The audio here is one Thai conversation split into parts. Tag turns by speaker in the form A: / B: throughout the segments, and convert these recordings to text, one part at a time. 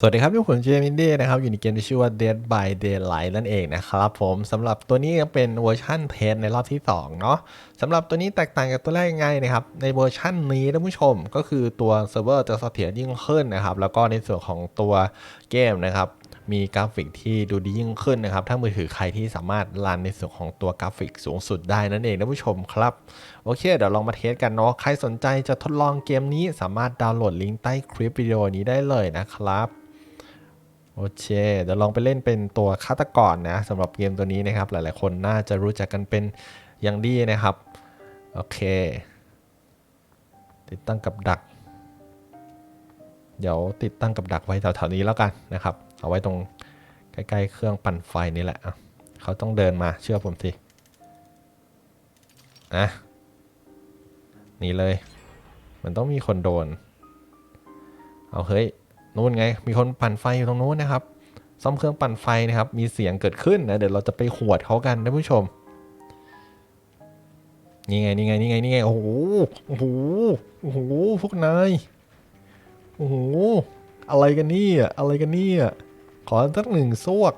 A: สวัสดีครับทุกคนเจมินดี้นะครับ อยู่ในเกมที่ชื่อว่า Dead by Daylight นั่นเองนะครับผมสำหรับตัวนี้เป็นเวอร์ชันเทสในรอบที่ 2 เนาะสำหรับตัวนี้แตกต่างจากตัวแรกยังไงนะครับ ในเวอร์ชันนี้ท่านผู้ชมก็คือตัวเซิร์ฟเวอร์จะเสถียรยิ่งขึ้นนะครับ แล้วก็ในส่วนของตัวเกมนะครับมีกราฟิกที่ดูดียิ่งขึ้นนะครับ ถ้ามือถือใครที่สามารถรันในส่วนของตัวกราฟิกสูงสุดได้นั่นเองท่านผู้ชมครับ โอเค เดี๋ยวลองมาเทสกันเนาะใครสนใจจะทดลองเกมนี้สามารถดาวน์โหลดลิงก์ใต้คลิปวิดีโอนี้ได้เลยนะครับ โอเค เดี๋ยวลองไปเล่นเป็นตัวฆาตกรนะสำหรับเกมตัวนี้นะครับ หลายๆ คนน่าจะรู้จักกันเป็นอย่างดีนะครับ โอเค ติดตั้งกับดัก เดี๋ยวติดตั้งกับดักไว้แถวๆนี้แล้วกันนะครับ เอาไว้ตรงใกล้ๆ เครื่องปั่นไฟนี่แหละเขาต้องเดินมาเชื่อผมสิอะนี่เลย มันต้องมีคนโดน เอาเฮ้ย นู่นไง มีคนปั่นไฟอยู่ตรงนู้นนะครับ ซ่อมเครื่องปั่นไฟนะครับ มีเสียงเกิดขึ้นนะ เดี๋ยวเราจะไปหวดเขากันท่านผู้ชม นี่ไง นี่ไง นี่ไง นี่ไง โอ้โห โอ้โห โอ้โห พวกนาย โอ้โห อะไรกันนี่อะอะไรกันนี่อะขอสักหนึ่งซวก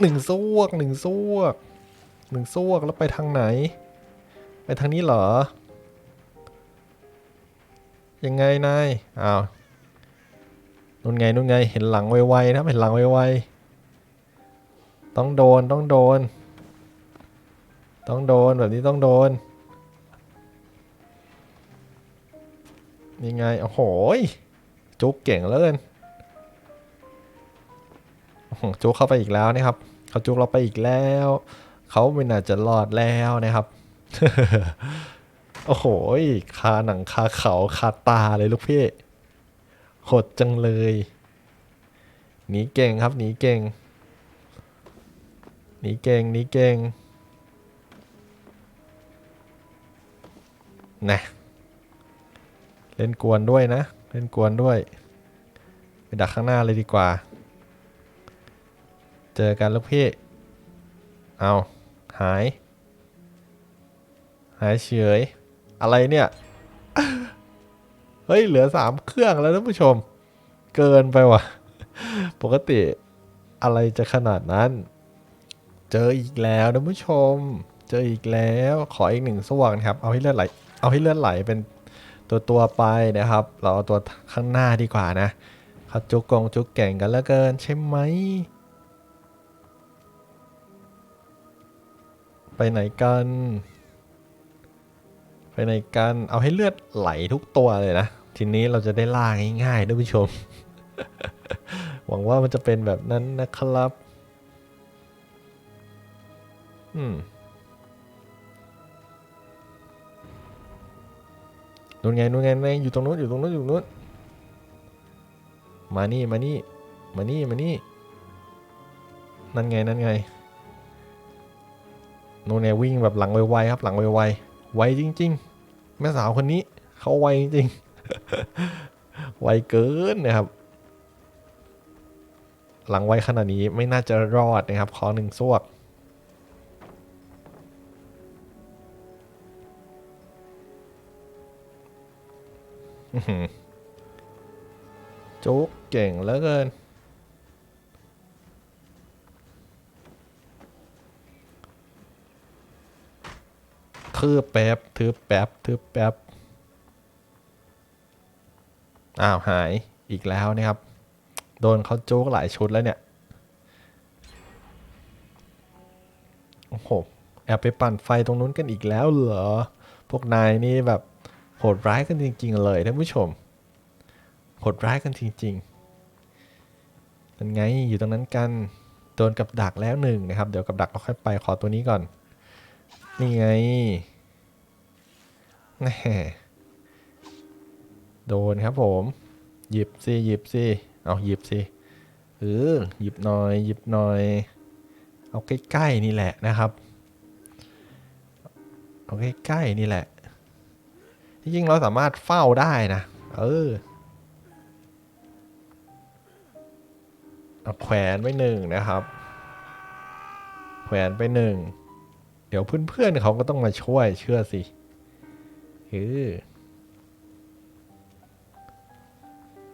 A: หนึ่งซวกหนึ่งซวกหนึ่งซวกแล้วไปทางไหน ไปทางนี้เหรอ ยังไงนาย อ้าว นู่นไงนู่นไง เห็นหลังไวๆนะเห็นหลังไวๆต้องโดนต้องโดน ต้องโดนแบบนี้ต้องโดนยังไงโอ้โหจุกเก่งเหลือเกินจุกเข้าไปอีกแล้วนะครับเขาจุกเราไปอีกแล้วเขาไม่น่าจะรอดแล้วนะครับโอ้โหคาหนังคาเขาคาตาเลยลูกพี่ โหดจังเลย หนีเก่งครับ หนีเก่ง หนีเก่ง หนีเก่ง นะ เล่นกวนด้วยนะ เล่นกวนด้วย ไปดักข้างหน้าเลยดีกว่า เจอกันลูกพี่ เอา หาย หายเฉย อะไรเนี่ย เฮ้ย เหลือสามเครื่องแล้วท่านผู้ชม เกินไปว่ะ ปกติอะไรจะขนาดนั้น เจออีกแล้วท่านผู้ชม เจออีกแล้ว ขออีกหนึ่งสว่างนะครับ เอาให้เลือดไหล เอาให้เลือดไหลเป็นตัวตัวไปนะครับ เราเอาตัวข้างหน้าดีกว่านะเขาจุกกงจุกแก่งกันแล้วเกินใช่ไหม ไปไหนกัน ไปไหนกันเอาให้เลือดไหลทุกตัวเลยนะ ทีนี้เราจะได้ล่าง่ายๆด้วยผู้ชม หวังว่ามันจะเป็นแบบนั้นนะครับ อืมนู่นไงนู่นไงนู่นอยู่ตรงนู้นอยู่ตรงนู้นอยู่ตรงนู้นมานี่มานี่มานี่มานี่นั่นไงนั่นไงนู่นไงวิ่งแบบหลังไวๆครับหลังไวๆ ไวจริง ๆ แม่สาวคนนี้เขาไวจริงๆไวเกินนะครับ หลังไวขนาดนี้ไม่น่าจะรอดนะครับขอหนึ่งซวกอื้อหือจุกเก่งเหลือเกิน ทืบแป๊บทืบแป๊บทืบแป๊บอ้าวหายอีกแล้วนะครับ โดนเขาโจกหลายชุดแล้วเนี่ย โอ้โห แอบไปปั่นไฟตรงนู้นกันอีกแล้วเหรอ พวกนายนี่แบบโหดร้ายกันจริง ๆ เลยท่านผู้ชม โหดร้ายกันจริงๆนั่นไงอยู่ตรงนั้นกัน โดนกับดักแล้วหนึ่งนะครับ เดี๋ยวกับดักเราค่อยไปขอตัวนี้ก่อน นี่ไง โดนครับผม หยิบสิหยิบสิเอาหยิบสิเออหยิบหน่อย หยิบหน่อย เอาใกล้ๆนี่แหละนะครับ เอาใกล้ๆนี่แหละที่จริงเราสามารถเฝ้าได้นะ เออเอาแขวนไว้หนึ่งนะครับ แขวนไปหนึ่ง เดี๋ยวเพื่อนๆเขาก็ต้องมาช่วยเชื่อสิ ออ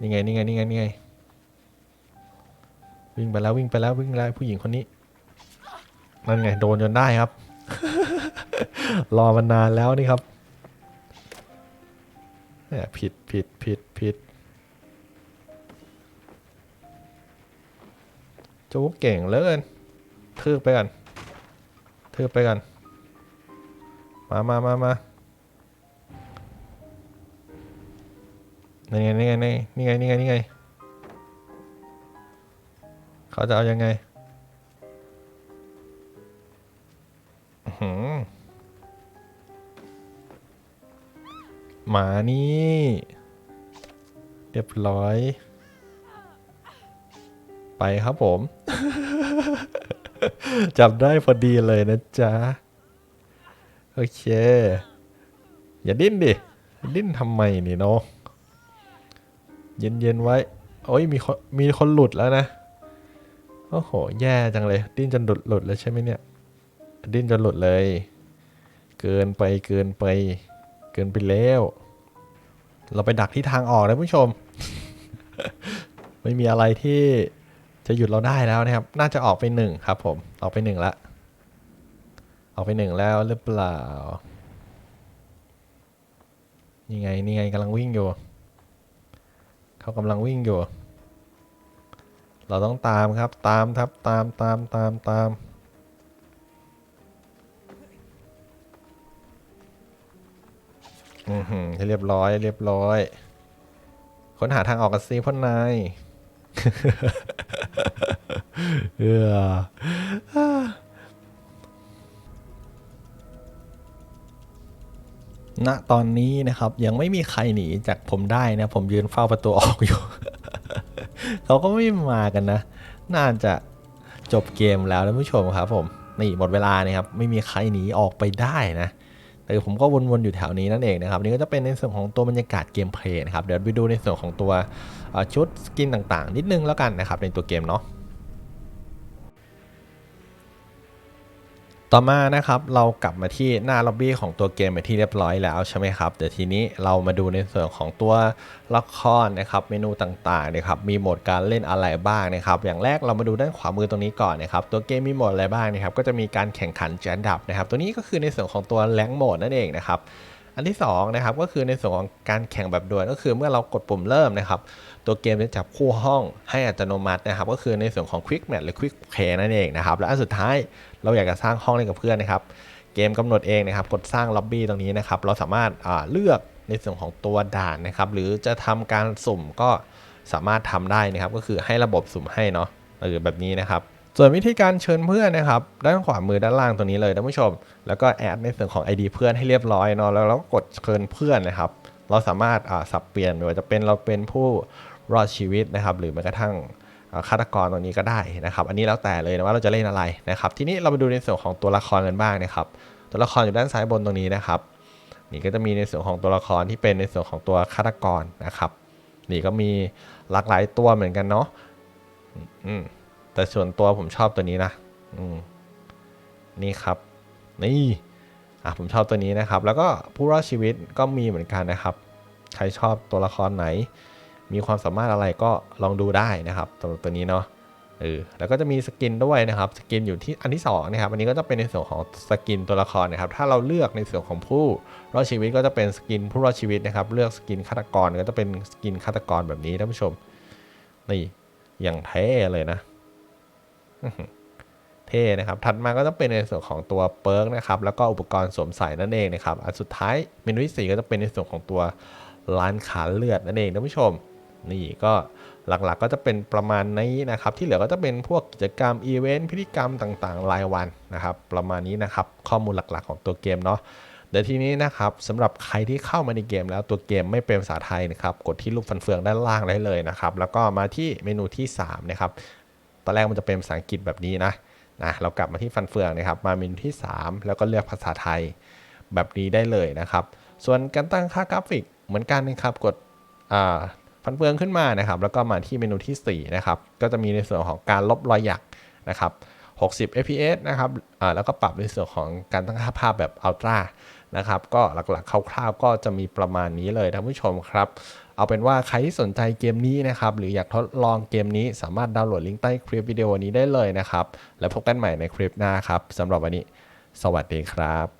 A: นี่ไงนี่ไงนี่ไงนี่ไงวิ่งไปแล้ววิ่งไปแล้ววิ่งแล้วผู้หญิงคนนี้นั่นไงโดนจนได้ครับ รอมานานแล้วนี่ครับเนี่ยผิดผิดผิดผิดจูเก่งเหลยทืบไปกันทืบไปกัน มามามามา นี่ไงนี่ไงนี่ไงนี่ไงนี่ไง เขาจะเอายังไงหือหมานี่ เรียบร้อย ไปครับผม จับได้พอดีเลยนะจ๊ะ โอเค อย่าดิ้นดิ ดิ้นทำไมนี่เนาะ เย็นๆไว้ โอ้ยมีคนมีคนหลุดแล้วนะ โอ้โห แย่จังเลย ดิ้นจนหลุดหลุดแล้วใช่ไหมเนี่ย ดิ้นจนหลุดเลย เกินไปเกินไป เกินไปแล้ว เราไปดักที่ทางออกนะผู้ชม ไม่มีอะไรที่จะหยุดเราได้แล้วนะครับ น่าจะออกไปหนึ่งครับ ผม ออกไปหนึ่งละออกไปหนึ่งแล้วหรือเปล่านี่ไง นี่ไงกำลังวิ่งอยู่ เขากำลังวิ่งอยู่ เราต้องตามครับ ตามครับ ตามตามตามตามอือหือเรียบร้อย เรียบร้อย ค้นหาทางออกกันซิพ่อนายเออ ณตอนนี้นะครับ ยังไม่มีใครหนีจากผมได้นะ ผมยืนเฝ้าประตูออกอยู่ เขาก็ไม่มากันนะ น่าจะจบเกมแล้วท่านผู้ชมครับ ผมนี่หมดเวลานี่ครับ ไม่มีใครหนีออกไปได้นะแต่ผมก็วนๆอยู่แถวนี้นั่นเองนะครับนี่ก็จะเป็นในส่วนของตัวบรรยากาศเกมเพลย์นะครับเดี๋ยวไปดูในส่วนของตัวชุดสกินต่างๆ นิดนึงแล้วกันนะครับในตัวเกมเนาะ ต่อมานะครับเรากลับมาที่หน้าล็อบบี้ของตัวเกมไปที่เรียบร้อยแล้วใช่ไหมครับเดี๋ยวทีนี้เรามาดูในส่วนของตัวละครนะครับเมนูต่างๆนะครับมีโหมดการเล่นอะไรบ้างนะครับอย่างแรกเรามาดูด้านขวามือตรงนี้ก่อนนะครับตัวเกมมีโหมดอะไรบ้างนะครับก็จะมีการแข่งขันแจนดับนะครับตัวนี้ก็คือในส่วนของตัวแรงโหมดนั่นเองนะครับ อันที่2นะครับก็คือในส่วนของการแข่งแบบด่วนก็คือเมื่อเรากดปุ่มเริ่มนะครับ ตัวเกมจะจับคู่ห้องให้อัตโนมัตินะครับ ก็คือในส่วนของ Quick Match หรือ Quick Play นั่นเองนะครับ และอันสุดท้ายเราอยากจะสร้างห้องเล่นกับเพื่อนนะครับ เกมกำหนดเองนะครับ กดสร้างล็อบบี้ตรงนี้นะครับ เราสามารถเลือกในส่วนของตัวด่านนะครับ หรือจะทำการสุ่มก็สามารถทำได้นะครับ ก็คือให้ระบบสุ่มให้เนาะเออแบบนี้นะครับ ส่วนวิธีการเชิญเพื่อนนะครับ ด้านขวามือด้านล่างตัวนี้เลยท่านผู้ชม แล้วก็แอดในส่วนของ ID เพื่อนให้เรียบร้อยเนาะแล้วเราก็กดเชิญเพื่อนนะครับ เราสามารถอ่าสับเปลี่ยนไม่ว่าจะเป็นเราเป็นผู้รอดชีวิตนะครับ หรือแม้กระทั่งฆาตกรตัวนี้ก็ได้นะครับ อันนี้แล้วแต่เลยนะว่าเราจะเล่นอะไรนะครับ ทีนี้เรามาดูในส่วนของตัวละครกันบ้างนะครับ ตัวละครอยู่ด้านซ้ายบนตรงนี้นะครับ นี่ก็จะมีในส่วนของตัวละครที่เป็นในส่วนของตัวฆาตกรนะครับ นี่ก็มีหลากหลายตัวเหมือนกันเนาะอืม แต่ส่วนตัวผมชอบตัวนี้นะอืมนี่ครับ นี่อะผมชอบตัวนี้นะครับ แล้วก็ผู้รอดชีวิตก็มีเหมือนกันนะครับ ใครชอบตัวละครไหน มีความสามารถอะไรก็ลองดูได้นะครับสำหรับตัวนี้เนาะเออแล้วก็จะมีสกินด้วยนะครับ สกินอยู่ที่อันที่สองนะครับ อันนี้ก็จะเป็นในส่วนของสกินตัวละครนะครับ ถ้าเราเลือกในส่วนของผู้รอดชีวิตก็จะเป็นสกินผู้รอดชีวิตนะครับ เลือกสกินฆาตกรก็จะเป็นสกินฆาตกรแบบนี้ท่านผู้ชม นี่ อย่างเท่เลยนะ เท่นะครับ ถัดมาก็จะเป็นในส่วนของตัวเปิร์กนะครับ แล้วก็อุปกรณ์สวมใส่นั่นเองนะครับ อันสุดท้ายเมนูที่สี่ก็จะเป็นในส่วนของตัวร้านขาเลือดนั่นเองท่านผู้ชม นี่ก็หลักๆก็จะเป็นประมาณนี้นะครับ ที่เหลือก็จะเป็นพวกกิจกรรมอีเวนต์พิธีกรรมต่างๆ รายวันนะครับ ประมาณนี้นะครับ ข้อมูลหลักๆ ของตัวเกมเนาะเดี๋ยวทีนี้นะครับสำหรับใครที่เข้ามาในเกมแล้วตัวเกมไม่เป็นภาษาไทยนะครับ กดที่ลูกฟันเฟืองด้านล่างได้เลยนะครับ แล้วก็มาที่เมนูที่สามนะครับ อนแรกมันจะเป็นภาษาอังกฤษแบบนี้นะนะเรากลับมาที่ฟันเฟืองนะครับ มาเมนูที่ 3 แล้วก็เลือกภาษาไทยแบบนี้ได้เลยนะครับ ส่วนการตั้งค่ากราฟิกเหมือนกันนะครับ กดอ่าฟันเฟืองขึ้นมานะครับ แล้วก็มาที่เมนูที่4นะครับ ก็จะมีในส่วนของการลบรอยหยักนะครับ60 fps นะครับอ่าแล้วก็ปรับในส่วนของการตั้งค่าภาพแบบอัลตร้านะครับ ก็หลักๆคร่าวๆก็จะมีประมาณนี้เลยท่านผู้ชมครับ เอาเป็นว่าใครที่สนใจเกมนี้นะครับ หรืออยากทดลองเกมนี้สามารถดาวน์โหลดลิงก์ใต้คลิปวิดีโอนี้ได้เลยนะครับ แล้วพบกันใหม่ในคลิปหน้าครับสำหรับวันนี้ สวัสดีครับ